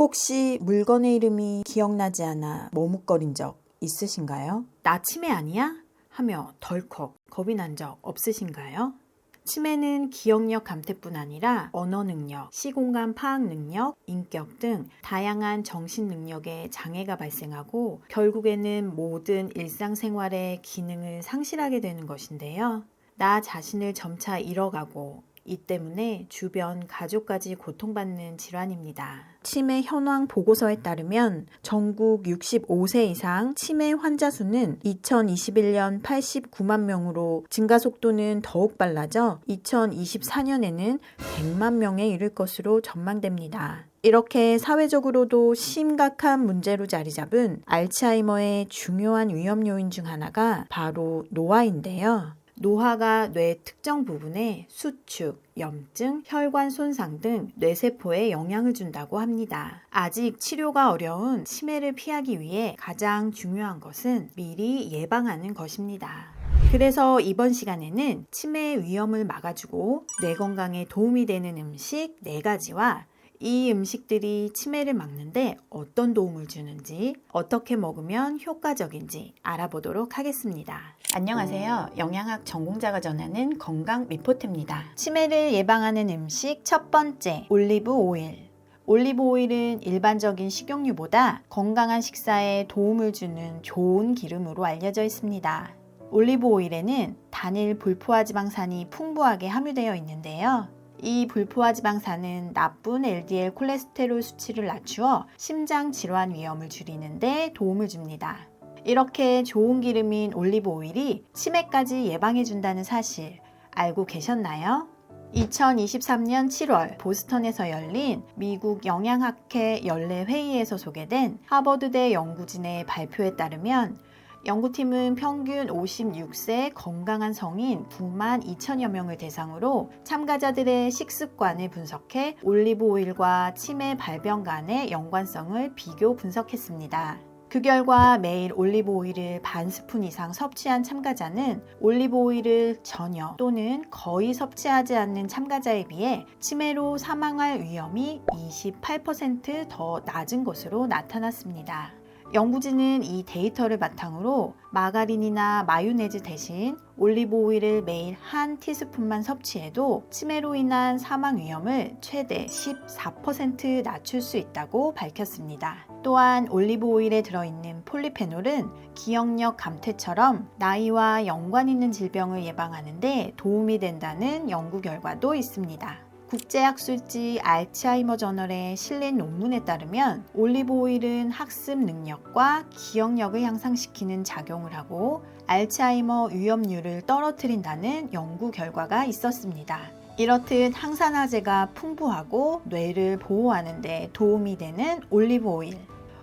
혹시 물건의 이름이 기억나지 않아 머뭇거린 적 있으신가요? 나 치매 아니야? 하며 덜컥 겁이 난 적 없으신가요? 치매는 기억력 감퇴뿐 아니라 언어 능력, 시공간 파악 능력, 인격 등 다양한 정신 능력에 장애가 발생하고 결국에는 모든 일상생활의 기능을 상실하게 되는 것인데요. 나 자신을 점차 잃어가고 이 때문에 주변 가족까지 고통받는 질환입니다. 치매 현황 보고서에 따르면 전국 65세 이상 치매 환자 수는 2021년 89만 명으로 증가 속도는 더욱 빨라져 2024년에는 100만 명에 이를 것으로 전망됩니다. 이렇게 사회적으로도 심각한 문제로 자리 잡은 알츠하이머의 중요한 위험 요인 중 하나가 바로 노화인데요. 노화가 뇌 특정 부분에 수축, 염증, 혈관 손상 등 뇌세포에 영향을 준다고 합니다. 아직 치료가 어려운 치매를 피하기 위해 가장 중요한 것은 미리 예방하는 것입니다. 그래서 이번 시간에는 치매 위험을 막아주고 뇌 건강에 도움이 되는 음식 4가지와 이 음식들이 치매를 막는데 어떤 도움을 주는지, 어떻게 먹으면 효과적인지 알아보도록 하겠습니다. 안녕하세요. 영양학 전공자가 전하는 건강 리포트입니다. 치매를 예방하는 음식 첫 번째, 올리브 오일. 올리브 오일은 일반적인 식용유보다 건강한 식사에 도움을 주는 좋은 기름으로 알려져 있습니다. 올리브 오일에는 단일 불포화 지방산이 풍부하게 함유되어 있는데요. 이 불포화 지방산은 나쁜 LDL 콜레스테롤 수치를 낮추어 심장 질환 위험을 줄이는데 도움을 줍니다. 이렇게 좋은 기름인 올리브 오일이 치매까지 예방해 준다는 사실 알고 계셨나요? 2023년 7월 보스턴에서 열린 미국 영양학회 연례 회의에서 소개된 하버드대 연구진의 발표에 따르면 연구팀은 평균 56세 건강한 성인 9만 2천여 명을 대상으로 참가자들의 식습관을 분석해 올리브 오일과 치매 발병 간의 연관성을 비교 분석했습니다. 그 결과 매일 올리브 오일을 반 스푼 이상 섭취한 참가자는 올리브 오일을 전혀 또는 거의 섭취하지 않는 참가자에 비해 치매로 사망할 위험이 28%더 낮은 것으로 나타났습니다. 연구진은 이 데이터를 바탕으로 마가린이나 마요네즈 대신 올리브 오일을 매일 한 티스푼만 섭취해도 치매로 인한 사망 위험을 최대 14% 낮출 수 있다고 밝혔습니다. 또한 올리브 오일에 들어있는 폴리페놀은 기억력 감퇴처럼 나이와 연관 있는 질병을 예방하는데 도움이 된다는 연구 결과도 있습니다. 국제학술지 알츠하이머 저널에 실린 논문에 따르면 올리브 오일은 학습 능력과 기억력을 향상시키는 작용을 하고 알츠하이머 위험률을 떨어뜨린다는 연구 결과가 있었습니다. 이렇듯 항산화제가 풍부하고 뇌를 보호하는 데 도움이 되는 올리브 오일.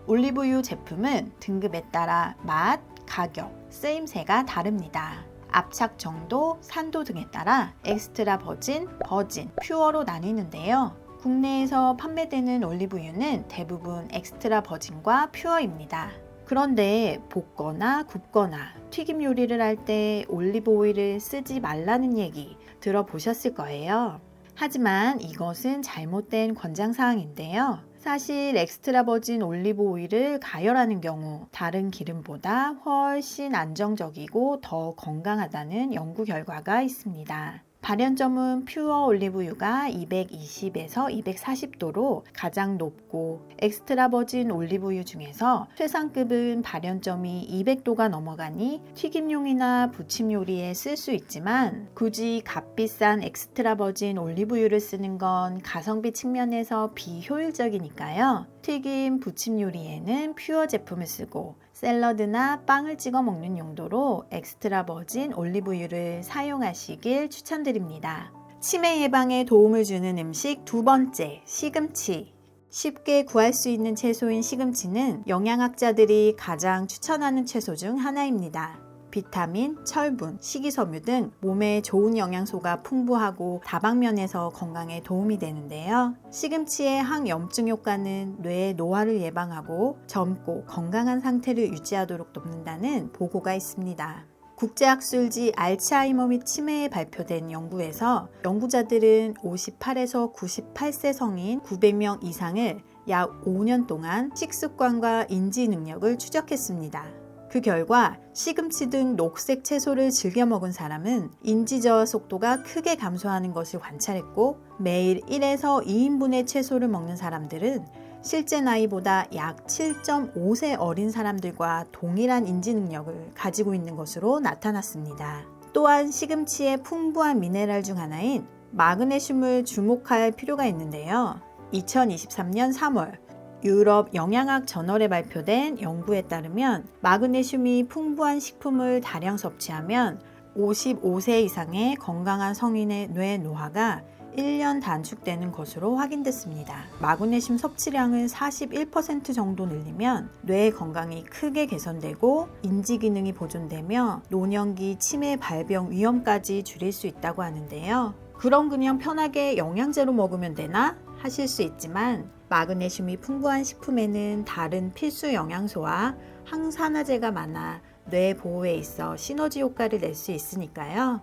올리브유 제품은 등급에 따라 맛, 가격, 쓰임새가 다릅니다. 압착 정도, 산도 등에 따라 엑스트라 버진, 버진, 퓨어로 나뉘는데요. 국내에서 판매되는 올리브유는 대부분 엑스트라 버진과 퓨어입니다. 그런데 볶거나 굽거나 튀김 요리를 할 때 올리브 오일을 쓰지 말라는 얘기 들어보셨을 거예요. 하지만 이것은 잘못된 권장사항인데요. 사실 엑스트라 버진 올리브 오일을 가열하는 경우 다른 기름보다 훨씬 안정적이고 더 건강하다는 연구 결과가 있습니다. 발연점은 퓨어 올리브유가 220에서 240도로 가장 높고 엑스트라 버진 올리브유 중에서 최상급은 발연점이 200도가 넘어가니 튀김용이나 부침 요리에 쓸 수 있지만 굳이 값비싼 엑스트라 버진 올리브유를 쓰는 건 가성비 측면에서 비효율적이니까요. 튀김, 부침 요리에는 퓨어 제품을 쓰고 샐러드나 빵을 찍어 먹는 용도로 엑스트라 버진 올리브유를 사용하시길 추천드립니다. 치매 예방에 도움을 주는 음식 두 번째, 시금치. 쉽게 구할 수 있는 채소인 시금치는 영양학자들이 가장 추천하는 채소 중 하나입니다. 비타민, 철분, 식이섬유 등 몸에 좋은 영양소가 풍부하고 다방면에서 건강에 도움이 되는데요. 시금치의 항염증 효과는 뇌의 노화를 예방하고 젊고 건강한 상태를 유지하도록 돕는다는 보고가 있습니다. 국제학술지 알츠하이머 및 치매에 발표된 연구에서 연구자들은 58에서 98세 성인 900명 이상을 약 5년 동안 식습관과 인지 능력을 추적했습니다. 그 결과 시금치 등 녹색 채소를 즐겨 먹은 사람은 인지 저하 속도가 크게 감소하는 것을 관찰했고 매일 1에서 2인분의 채소를 먹는 사람들은 실제 나이보다 약 7.5세 어린 사람들과 동일한 인지 능력을 가지고 있는 것으로 나타났습니다. 또한 시금치의 풍부한 미네랄 중 하나인 마그네슘을 주목할 필요가 있는데요. 2023년 3월 유럽 영양학 저널에 발표된 연구에 따르면 마그네슘이 풍부한 식품을 다량 섭취하면 55세 이상의 건강한 성인의 뇌 노화가 1년 단축되는 것으로 확인됐습니다. 마그네슘 섭취량을 41% 정도 늘리면 뇌 건강이 크게 개선되고 인지 기능이 보존되며 노년기 치매 발병 위험까지 줄일 수 있다고 하는데요. 그럼 그냥 편하게 영양제로 먹으면 되나? 하실 수 있지만 마그네슘이 풍부한 식품에는 다른 필수 영양소와 항산화제가 많아 뇌 보호에 있어 시너지 효과를 낼 수 있으니까요.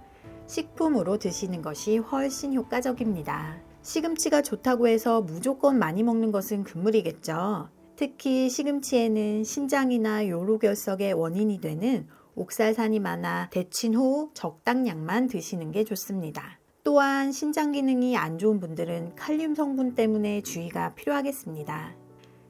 식품으로 드시는 것이 훨씬 효과적입니다. 시금치가 좋다고 해서 무조건 많이 먹는 것은 금물이겠죠. 특히 시금치에는 신장이나 요로결석의 원인이 되는 옥살산이 많아 데친 후 적당량만 드시는 게 좋습니다. 또한 신장 기능이 안 좋은 분들은 칼륨 성분 때문에 주의가 필요하겠습니다.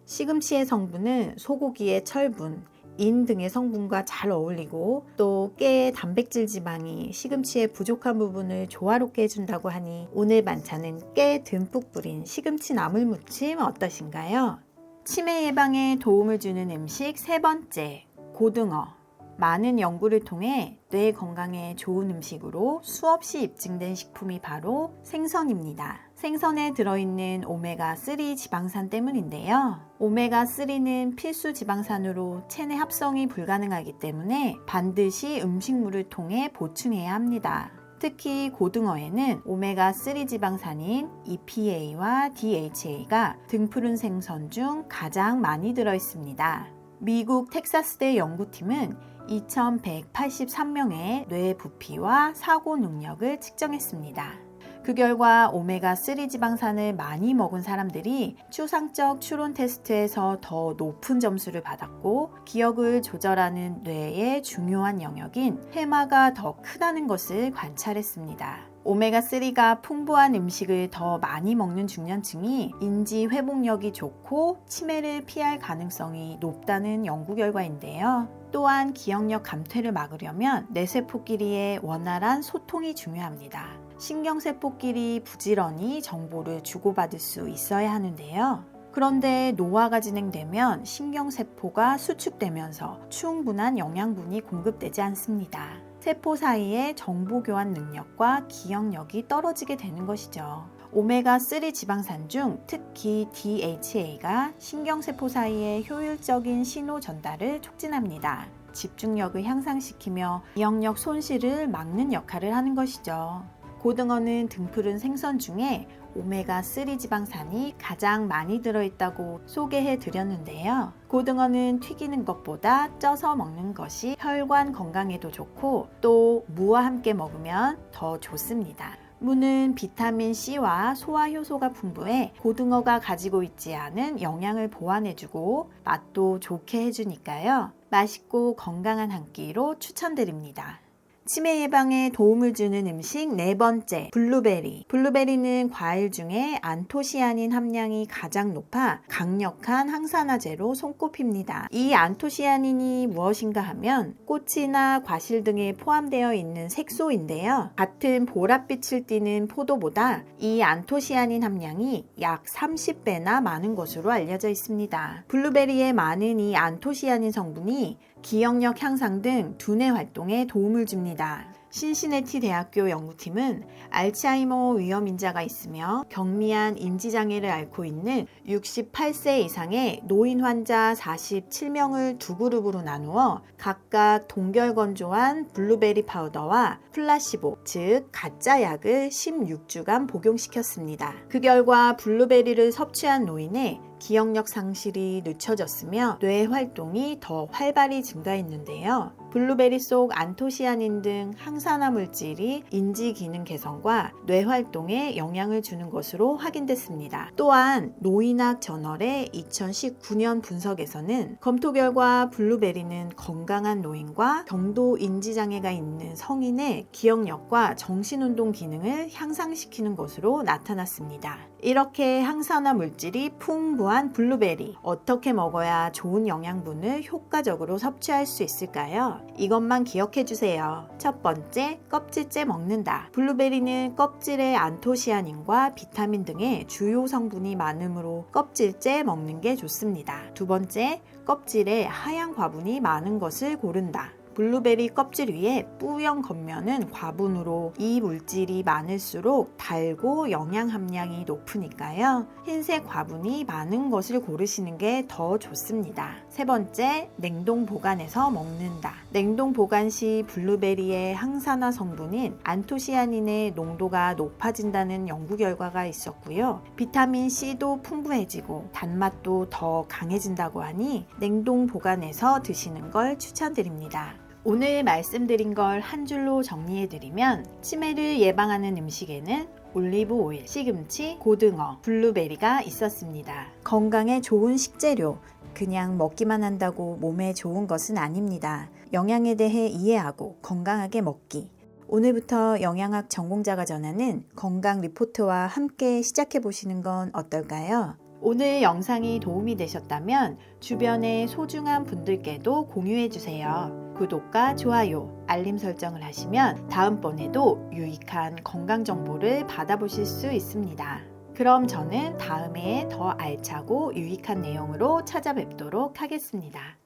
시금치의 성분은 소고기의 철분, 인 등의 성분과 잘 어울리고 또 깨의 단백질 지방이 시금치의 부족한 부분을 조화롭게 해준다고 하니 오늘 반찬은 깨 듬뿍 뿌린 시금치 나물 무침 어떠신가요? 치매 예방에 도움을 주는 음식 세 번째, 고등어. 많은 연구를 통해 뇌 건강에 좋은 음식으로 수없이 입증된 식품이 바로 생선입니다. 생선에 들어있는 오메가3 지방산 때문인데요. 오메가3는 필수 지방산으로 체내 합성이 불가능하기 때문에 반드시 음식물을 통해 보충해야 합니다. 특히 고등어에는 오메가3 지방산인 EPA와 DHA가 등푸른 생선 중 가장 많이 들어 있습니다. 미국 텍사스대 연구팀은 2183명의 뇌 부피와 사고 능력을 측정했습니다. 그 결과 오메가3 지방산을 많이 먹은 사람들이 추상적 추론 테스트에서 더 높은 점수를 받았고 기억을 조절하는 뇌의 중요한 영역인 해마가 더 크다는 것을 관찰했습니다. 오메가3가 풍부한 음식을 더 많이 먹는 중년층이 인지 회복력이 좋고 치매를 피할 가능성이 높다는 연구 결과인데요. 또한 기억력 감퇴를 막으려면 뇌세포끼리의 원활한 소통이 중요합니다. 신경세포끼리 부지런히 정보를 주고받을 수 있어야 하는데요. 그런데 노화가 진행되면 신경세포가 수축되면서 충분한 영양분이 공급되지 않습니다. 세포 사이의 정보 교환 능력과 기억력이 떨어지게 되는 것이죠. 오메가3 지방산 중 특히 DHA가 신경세포 사이의 효율적인 신호 전달을 촉진합니다. 집중력을 향상시키며 기억력 손실을 막는 역할을 하는 것이죠. 고등어는 등푸른 생선 중에 오메가3 지방산이 가장 많이 들어있다고 소개해 드렸는데요. 고등어는 튀기는 것보다 쪄서 먹는 것이 혈관 건강에도 좋고 또 무와 함께 먹으면 더 좋습니다. 무는 비타민 C와 소화 효소가 풍부해 고등어가 가지고 있지 않은 영양을 보완해주고 맛도 좋게 해주니까요. 맛있고 건강한 한 끼로 추천드립니다. 치매 예방에 도움을 주는 음식 네 번째, 블루베리. 블루베리는 과일 중에 안토시아닌 함량이 가장 높아 강력한 항산화제로 손꼽힙니다. 이 안토시아닌이 무엇인가 하면 꽃이나 과실 등에 포함되어 있는 색소인데요. 같은 보랏빛을 띠는 포도보다 이 안토시아닌 함량이 약 30배나 많은 것으로 알려져 있습니다. 블루베리에 많은 이 안토시아닌 성분이 기억력 향상 등 두뇌 활동에 도움을 줍니다. 신시내티 대학교 연구팀은 알츠하이머 위험 인자가 있으며 경미한 인지장애를 앓고 있는 68세 이상의 노인 환자 47명을 두 그룹으로 나누어 각각 동결건조한 블루베리 파우더와 플라시보, 즉 가짜 약을 16주간 복용시켰습니다. 그 결과 블루베리를 섭취한 노인의 기억력 상실이 늦춰졌으며 뇌 활동이 더 활발히 증가했는데요. 블루베리 속 안토시아닌 등 항산화 물질이 인지 기능 개선과 뇌 활동에 영향을 주는 것으로 확인됐습니다. 또한 노인학 저널의 2019년 분석에서는 검토 결과 블루베리는 건강한 노인과 경도 인지 장애가 있는 성인의 기억력과 정신운동 기능을 향상시키는 것으로 나타났습니다. 이렇게 항산화 물질이 풍부한 블루베리 어떻게 먹어야 좋은 영양분을 효과적으로 섭취할 수 있을까요? 이것만 기억해 주세요. 첫 번째, 껍질째 먹는다. 블루베리는 껍질에 안토시아닌과 비타민 등의 주요 성분이 많으므로 껍질째 먹는 게 좋습니다. 두 번째, 껍질에 하얀 과분이 많은 것을 고른다. 블루베리 껍질 위에 뿌연 겉면은 과분으로 이 물질이 많을수록 달고 영양 함량이 높으니까요. 흰색 과분이 많은 것을 고르시는 게 더 좋습니다. 세 번째, 냉동 보관해서 먹는다. 냉동 보관 시 블루베리의 항산화 성분인 안토시아닌의 농도가 높아진다는 연구 결과가 있었고요. 비타민 C도 풍부해지고 단맛도 더 강해진다고 하니 냉동 보관해서 드시는 걸 추천드립니다. 오늘 말씀드린 걸 한 줄로 정리해드리면 치매를 예방하는 음식에는 올리브 오일, 시금치, 고등어, 블루베리가 있었습니다. 건강에 좋은 식재료, 그냥 먹기만 한다고 몸에 좋은 것은 아닙니다. 영양에 대해 이해하고 건강하게 먹기. 오늘부터 영양학 전공자가 전하는 건강 리포트와 함께 시작해 보시는 건 어떨까요? 오늘 영상이 도움이 되셨다면 주변의 소중한 분들께도 공유해 주세요. 구독과 좋아요, 알림 설정을 하시면 다음번에도 유익한 건강 정보를 받아보실 수 있습니다. 그럼 저는 다음에 더 알차고 유익한 내용으로 찾아뵙도록 하겠습니다.